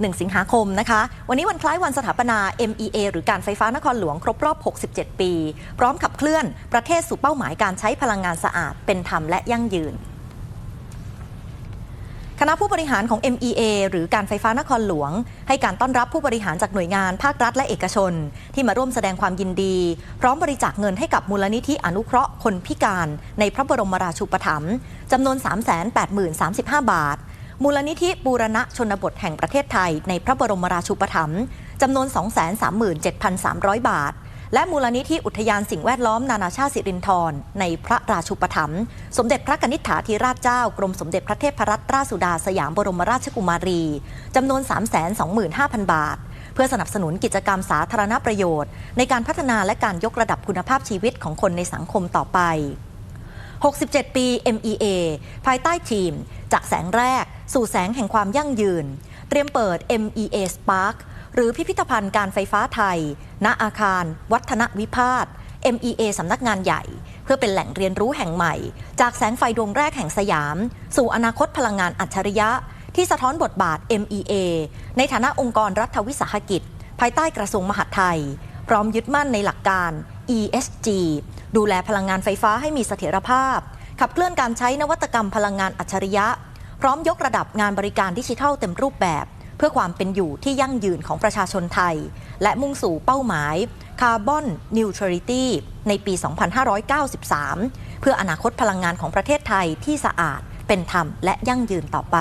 1 สิงหาคมนะคะ วันนี้วันคล้ายวันสถาปนา MEA หรือการไฟฟ้านครหลวงครบรอบ 67 ปี พร้อมขับเคลื่อนประเทศสู่เป้าหมายการใช้พลังงานสะอาด เป็นธรรมและยั่งยืนคณะผู้บริหารของ MEA หรือการไฟฟ้านครหลวง ให้การต้อนรับผู้บริหารจากหน่วยงานภาครัฐและเอกชน ที่มาร่วมแสดงความยินดี พร้อมบริจาคเงินให้กับมูลนิธิอนุเคราะห์คนพิการ ในพระบรมราชูปถัมภ์จำนวน 380,035 บาท มูลนิธิบูรณะชนบทแห่งประเทศไทย ในพระบรมราชูปถัมภ์จำนวน 237,300 บาท และมูลนิธิอุทยานสิ่งแวดล้อมนานาชาติสิรินธรในพระราชูปถัมภ์สมเด็จพระกนิษฐาธิราชเจ้ากรมสมเด็จพระเทพรัตนราชสุดาสยามบรมราชกุมารีจำนวน 325,000 บาทเพื่อสนับสนุนกิจกรรมสาธารณประโยชน์ ในการพัฒนาและการยกระดับคุณภาพชีวิตของคนในสังคมต่อไป 67 ปี MEA ภายใต้ทีม จากแสงแรก สู่แสงแห่งความยั่งยืน เตรียมเปิด MEA Spark หรือพิพิธภัณฑ์การไฟฟ้าไทย ณอาคาร วัฒนวิพาท MEA สำนักงานใหญ่ เพื่อเป็นแหล่งเรียนรู้แห่งใหม่ จากแสงไฟดวงแรกแห่งสยาม สู่อนาคตพลังงานอัจฉริยะ ที่สะท้อนบทบาท MEA ในฐานะองค์กรรัฐวิสาหกิจ ภายใต้กระทรวงมหาดไทย พร้อมยึดมั่นในหลักการ ESG ดูแลพลังงานไฟฟ้าให้มีเสถียรภาพ ขับเคลื่อนการใช้นวัตกรรมพลังงานอัจฉริยะ พร้อมยกระดับงานบริการดิจิทัลเต็มรูปแบบ เพื่อความเป็นอยู่ที่ยั่งยืนของประชาชนไทย และมุ่งสู่เป้าหมายคาร์บอนนิวทริตี้ในปี 2593 เพื่ออนาคตพลังงานของประเทศไทยที่สะอาด เป็นธรรมและยั่งยืนต่อไป